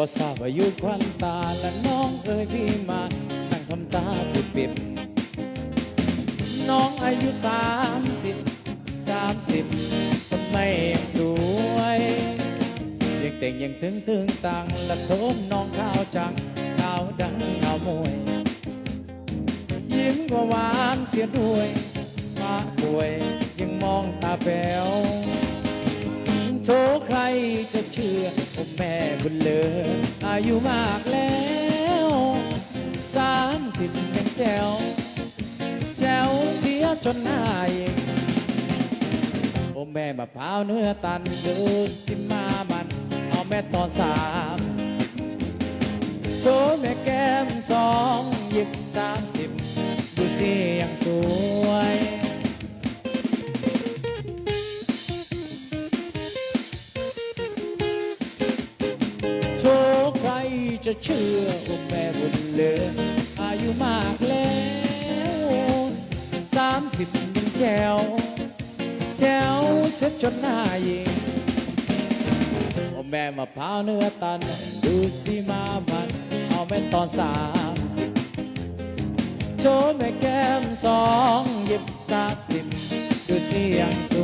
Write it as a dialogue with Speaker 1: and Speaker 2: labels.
Speaker 1: บ่ทราบอายุควันตาและน้องเอ่ยพี่มานั่งทำตาปิดปิบน้องอายุสามสิบสามสิบทำไมยังสวย ยังเต่งยังถึงถึงตังและโทมน้องข้าวจังข้าวดังข้าวมวย ยิ้มก็หวานเสียด้วยมาป่วยยังมองตาแป๋วโชใครจะเชื่อผมแม่บุญเลออา ยุมากแล้วสามสิบยังแจวแจวเสียจนหน้าเองผมแม่มะพร้าวเนื้อตันเดินสิมามัน เอาแม่ตอนสามโชว์แม่แก้มสองหยิบสามสิบดูสิยังสว จะเชื่อว่าแม่บุญเหลืออายุมากแล้วสามสิบยังแจวแจวเสร็จจนหน้ายิงอ้แม่มะพร้าวเนื้อตัน ดูสิมามัน เอาแม่ตอนสามสิบโชว์แม่แก้มสองหยิบสามสิบดูสิยังส